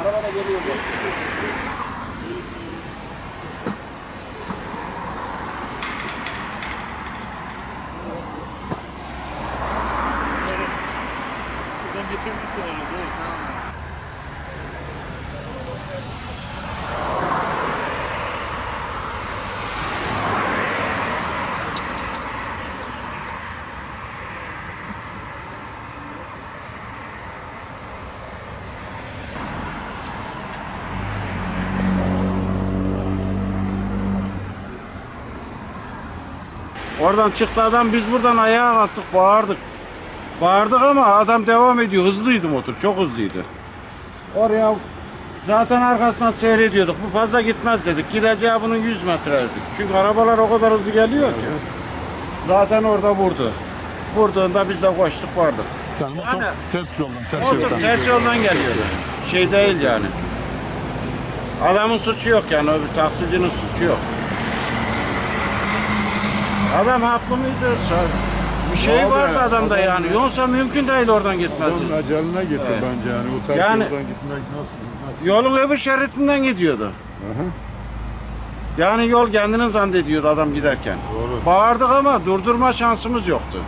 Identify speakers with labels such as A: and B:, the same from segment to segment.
A: Arabada geliyor bu.
B: Buradan geçebilirsin herhalde.
C: Oradan çıktı adam biz buradan ayağa kalktık bağırdık. Bağırdık ama adam devam ediyor. Hızlıydı motor. Çok hızlıydı. Oraya zaten arkasından seyrediyorduk. Bu fazla gitmez dedik. Gideceği bunun 100 metre dedik. Çünkü arabalar o kadar hızlı geliyor ki. Zaten orada vurdu. Vurduğunda biz de koştuk vardık.
B: Yani motor
C: Yani-
B: ters yoldan, ters
C: Motor
B: yoldan.
C: ters yoldan geliyordu. Şey değil yani. Adamın suçu yok yani. O bir taksicinin suçu yok. Adam haklı mıydı? Bir şey
D: Abi,
C: vardı adamda
D: adam
C: yani.
D: ya.
C: Yoksa mümkün değil oradan gitmezdi.
D: Adamın aceline gitti
C: Evet.
D: bence yani. O ters
C: Yani-
D: yoldan gitmek nasıl? nasıl?
C: Yolun öbür şeritinden gidiyordu.
D: Aha,
C: Yani yol kendini zannediyordu adam giderken.
D: doğru.
C: Bağırdık ama durdurma şansımız yoktu.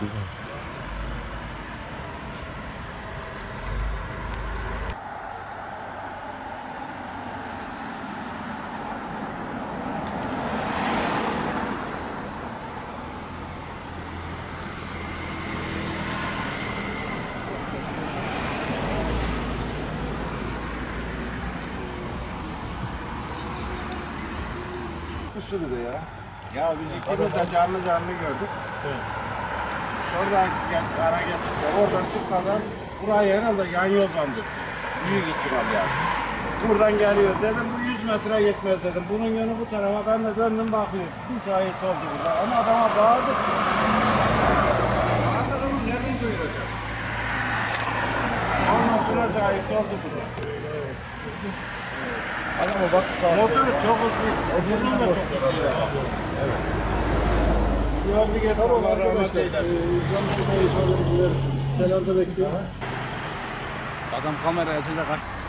C: Thank you.
D: Bir sürü de ya.
C: Ya biz ikimiz de canlı canlı gördük. Sonra geç, ara geçti. Oradan çıkmadan burayı herhalde yan yol zannetti. Büyük ihtimal yani. Buradan geliyor dedim bu 100 metre yetmez dedim. Bunun yönü bu tarafa ben de döndüm bakıyorum. Bir şahit oldu burada ama adama bağırdık. Bağırdık ama nereden duyuracak? Ondan sonra şahit oldu burada.
D: Adama bak sağ.
C: Motoru çok hızlı. Motorun da çok hızlı. Evet. Yol bir getir rahmet
D: Arkadaşlar,
C: eylesin.
D: cam tutmayı ifadenizi verirsiniz. Kenarda bekliyor.
C: Adam kameraya kaçtı.